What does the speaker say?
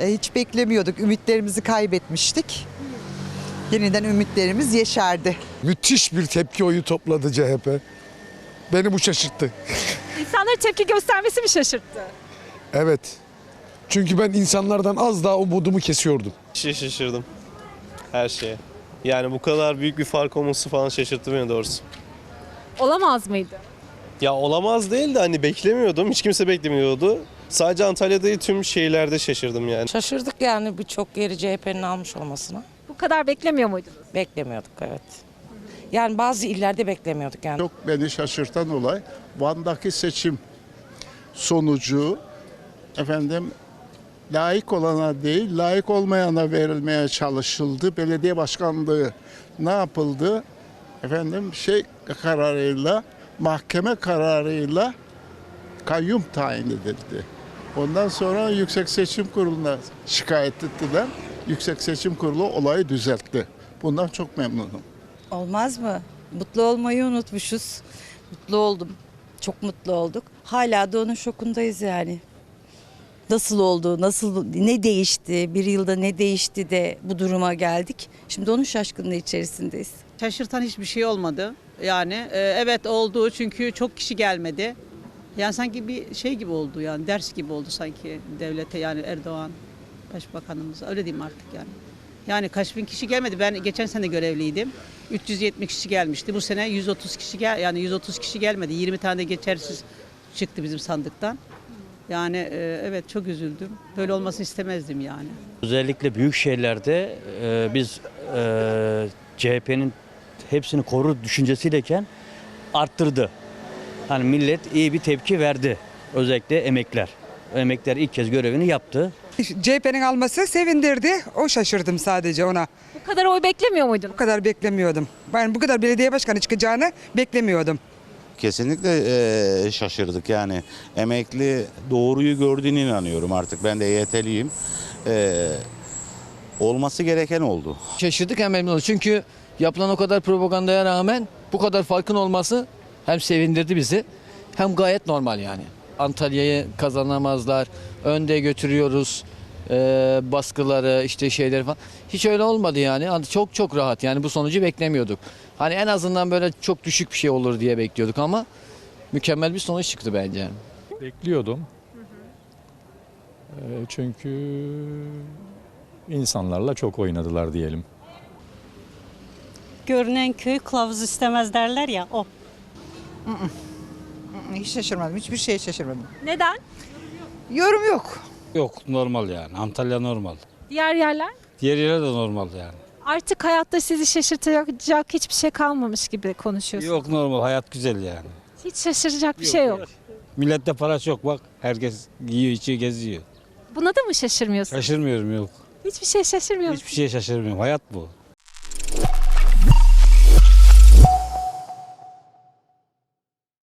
E, hiç beklemiyorduk. Ümitlerimizi kaybetmiştik. Yeniden ümitlerimiz yeşerdi. Müthiş bir tepki oyu topladı CHP. Beni bu şaşırttı. İnsanların tepki göstermesi mi şaşırttı? Evet. Çünkü ben insanlardan az daha umudumu kesiyordum. Şey şaşırdım. Her şeye. Yani bu kadar büyük bir fark olması falan şaşırttı beni doğrusu. Olamaz mıydı? Ya olamaz değil de hani beklemiyordum. Hiç kimse beklemiyordu. Sadece Antalya'da değil tüm şehirlerde şaşırdım yani. Şaşırdık yani birçok yeri CHP'nin almış olmasına. Bu kadar beklemiyor muydunuz? Beklemiyorduk evet. Yani bazı illerde beklemiyorduk yani. Çok beni şaşırtan olay Van'daki seçim sonucu efendim layık olana değil layık olmayana verilmeye çalışıldı. Belediye başkanlığı ne yapıldı? Efendim şey kararıyla mahkeme kararıyla kayyum tayin edildi. Ondan sonra Yüksek Seçim Kurulu'na şikayet ettiler. Yüksek Seçim Kurulu olayı düzeltti. Bundan çok memnunum. Olmaz mı? Mutlu olmayı unutmuşuz. Mutlu oldum. Çok mutlu olduk. Hala da onun şokundayız yani. Nasıl oldu, nasıl ne değişti, bir yılda ne değişti de bu duruma geldik. Şimdi onun şaşkınlığı içerisindeyiz. Şaşırtan hiçbir şey olmadı. Yani e, evet oldu çünkü çok kişi gelmedi. Yani sanki bir şey gibi oldu yani ders gibi oldu sanki devlete yani Erdoğan Başbakanımız öyle diyeyim artık yani. Yani kaç bin kişi gelmedi. Ben geçen sene görevliydim. 370 kişi gelmişti. Bu sene 130 kişi gel yani 130 kişi gelmedi. 20 tane geçersiz çıktı bizim sandıktan. Yani e, evet çok üzüldüm. Böyle olmasını istemezdim yani. Özellikle büyük şehirlerde e, biz e, CHP'nin hepsini korur düşüncesiyleken arttırdı. Hani millet iyi bir tepki verdi. Özellikle emekler. Emekler ilk kez görevini yaptı. CHP'nin alması sevindirdi. O şaşırdım sadece ona. Bu kadar oy beklemiyor muydunuz? Bu kadar beklemiyordum. Ben bu kadar belediye başkanı çıkacağını beklemiyordum. Kesinlikle eee, şaşırdık yani. Emekli doğruyu gördüğüne inanıyorum artık. Ben de EYT'liyim. Eee, olması gereken oldu. Şaşırdık hem memnun olduk. Çünkü yapılan o kadar propagandaya rağmen bu kadar farkın olması hem sevindirdi bizi hem gayet normal yani. Antalya'yı kazanamazlar, önde götürüyoruz e, baskıları işte şeyleri falan. Hiç öyle olmadı yani. Hani Çok çok rahat yani bu sonucu beklemiyorduk. Hani en azından böyle çok düşük bir şey olur diye bekliyorduk ama mükemmel bir sonuç çıktı bence. Bekliyordum. Ee, Çünkü insanlarla çok oynadılar diyelim. Görünen köy kılavuz istemez derler ya o. Hiç şaşırmadım. Hiçbir şeye şaşırmadım. Neden? Yorum yok. Yok normal yani. Antalya normal. Diğer yerler? Diğer yerler de normal yani. Artık hayatta sizi şaşırtacak hiçbir şey kalmamış gibi konuşuyorsunuz. Yok normal hayat güzel yani. Hiç şaşıracak bir şey yok. Millette para çok bak. Herkes yiyor içiyor geziyor. Buna da mı şaşırmıyorsunuz? Şaşırmıyorum yok. Hiçbir şey şaşırmıyor Hiçbir şeye şaşırmıyorum. Hayat bu.